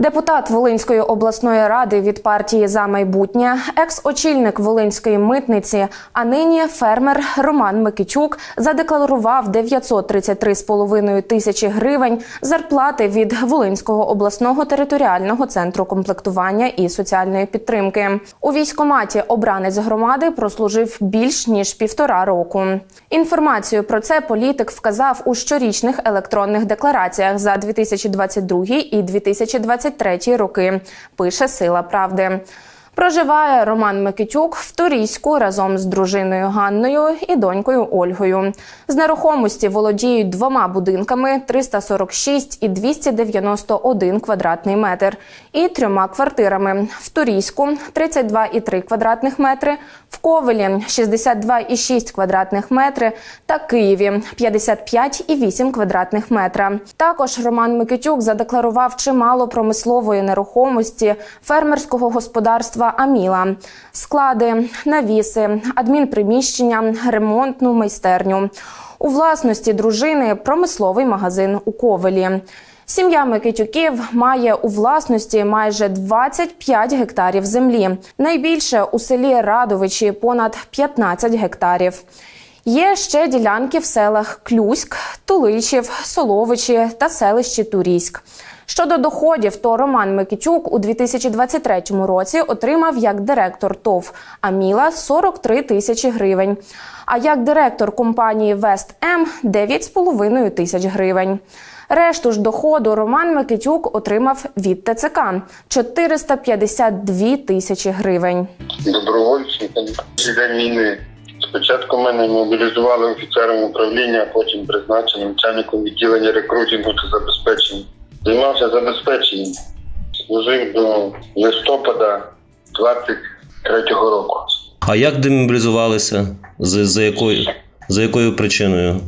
Депутат Волинської обласної ради від партії за майбутнє, екс-очільник Волинської митниці, а нині фермер Роман Микитюк задекларував 933,5 тисячі гривень зарплати від Волинського обласного територіального центру комплектування і соціальної підтримки. У військкоматі обранець громади прослужив більш ніж півтора року. Інформацію про це політик вказав у щорічних електронних деклараціях за 2022 і 2023 роки. Пише Сила Правди. Проживає Роман Микитюк в Турійську разом з дружиною Ганною і донькою Ольгою. З нерухомості володіють двома будинками 346 і 291 квадратний метр, і трьома квартирами в Турійську 32,3 квадратних метри, в Ковелі 62,6 квадратних метри та Києві 55,8 квадратних метра. Також Роман Микитюк задекларував чимало промислової нерухомості фермерського господарства Аміла, склади, навіси, адмінприміщення, ремонтну майстерню. У власності дружини промисловий магазин у Ковелі. Сім'я Микитюків має у власності майже 25 гектарів землі. Найбільше у селі Радовичі понад 15 гектарів. Є ще ділянки в селах Клюськ, Туличів, Соловичі та селищі Турійськ. Щодо доходів, то Роман Микитюк у 2023 році отримав як директор ТОВ Аміла 43 тисячі гривень, а як директор компанії Вест М 9,5 тисяч гривень. Решту ж доходу Роман Микитюк отримав від ТЦК 452 тисячі гривень. добровольцем. Перший війни. Спочатку мене мобілізували офіцером управління, а потім призначили начальником відділення рекрутингу та забезпечення. Займався забезпеченням. Служив до листопада 23-го року. А як демобілізувалися? За, за, якою, за якою причиною?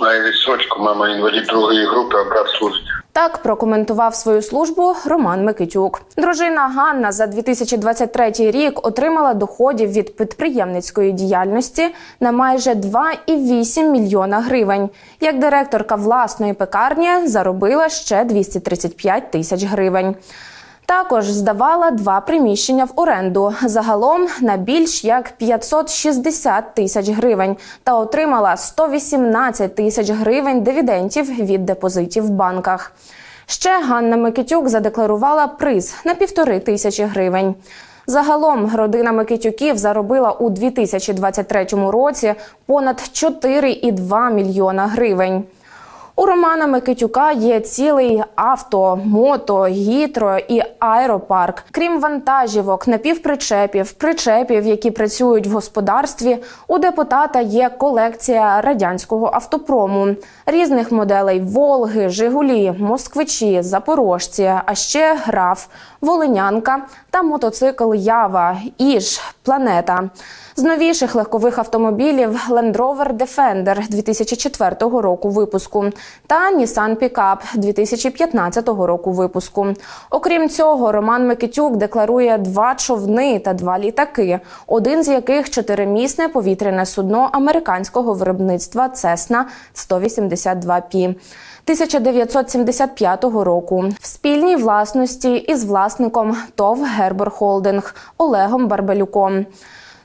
Має вісочку, мама інвалід другої групи, а брат служить. Так прокоментував свою службу Роман Микитюк. Дружина Ганна за 2023 рік отримала доходів від підприємницької діяльності на майже 2,8 мільйона гривень. Як директорка власної пекарні заробила ще 235 тисяч гривень. Також здавала два приміщення в оренду загалом на більш як 560 тисяч гривень та отримала 118 тисяч гривень дивідендів від депозитів в банках. Ще Ганна Микитюк задекларувала приз на півтори тисячі гривень. Загалом родина Микитюків заробила у 2023 році понад 4,2 мільйона гривень. У Романа Микитюка є цілий авто, мото, гітро і аеропарк. Крім вантажівок, напівпричепів, причепів, які працюють в господарстві. У депутата є колекція радянського автопрому, різних моделей Волги, Жигулі, Москвичі, Запорожці, а ще граф, Волинянка та мотоцикл Ява, Іж, Планета. З новіших легкових автомобілів Land Rover Defender 2004 року випуску та Nissan Pickup 2015 року випуску. Окрім цього, Роман Микитюк декларує два човни та два літаки, один з яких чотиримісне повітряне судно американського виробництва Cessna 182 p 1975 року в спільній власності із власником ТОВ Гербер Холдинг Олегом Барбелюком.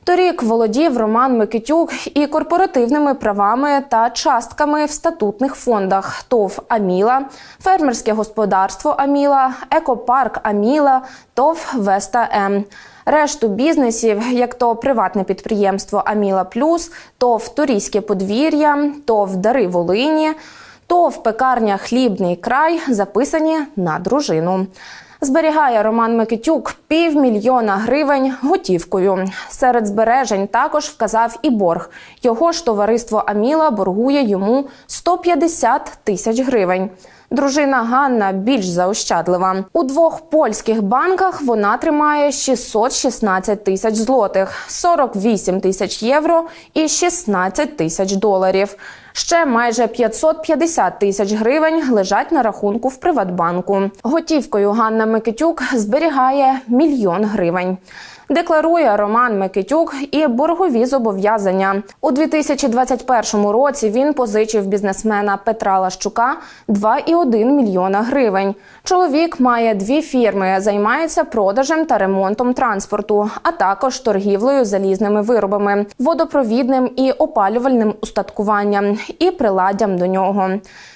Торік володів Роман Микитюк і корпоративними правами та частками в статутних фондах ТОВ Аміла, фермерське господарство Аміла, екопарк Аміла, ТОВ Веста М. Решту бізнесів, як то приватне підприємство Аміла Плюс, ТОВ Турійське подвір'я, ТОВ Дари Волині, ТОВ Пекарня Хлібний край записані на дружину. Зберігає Роман Микитюк півмільйона гривень готівкою. Серед збережень також вказав і борг. Його ж товариство Аміла боргує йому 150 тисяч гривень. Дружина Ганна більш заощадлива. У двох польських банках вона тримає 616 тисяч злотих, 48 тисяч євро і 16 тисяч доларів. Ще майже 550 тисяч гривень лежать на рахунку в Приватбанку. Готівкою Ганна Микитюк зберігає мільйон гривень. Декларує Роман Микитюк і боргові зобов'язання. У 2021 році він позичив бізнесмена Петра Лащука 2,1 мільйона гривень. Чоловік має дві фірми, займається продажем та ремонтом транспорту, а також торгівлею залізними виробами, водопровідним і опалювальним устаткуванням і приладдям до нього.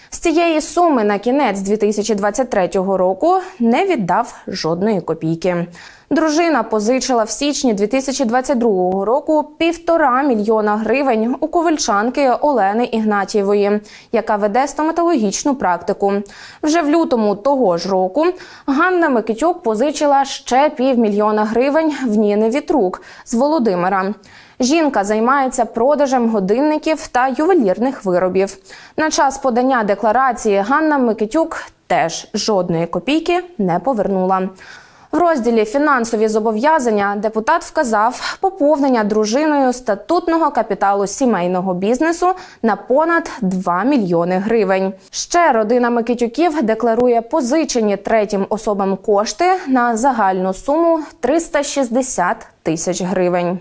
З цієї суми на кінець 2023 року не віддав жодної копійки. Дружина позичила в січні 2022 року півтора мільйона гривень у ковальчанки Олени Ігнатієвої, яка веде стоматологічну практику. Вже в лютому того ж року Ганна Микитюк позичила ще півмільйона гривень в Ніни Вітрук з Володимира. Жінка займається продажем годинників та ювелірних виробів. На час подання декларації Ганна Микитюк теж жодної копійки не повернула. В розділі фінансові зобов'язання депутат вказав поповнення дружиною статутного капіталу сімейного бізнесу на понад 2 мільйони гривень. Ще родина Микитюків декларує позичені третім особам кошти на загальну суму 360 тисяч гривень.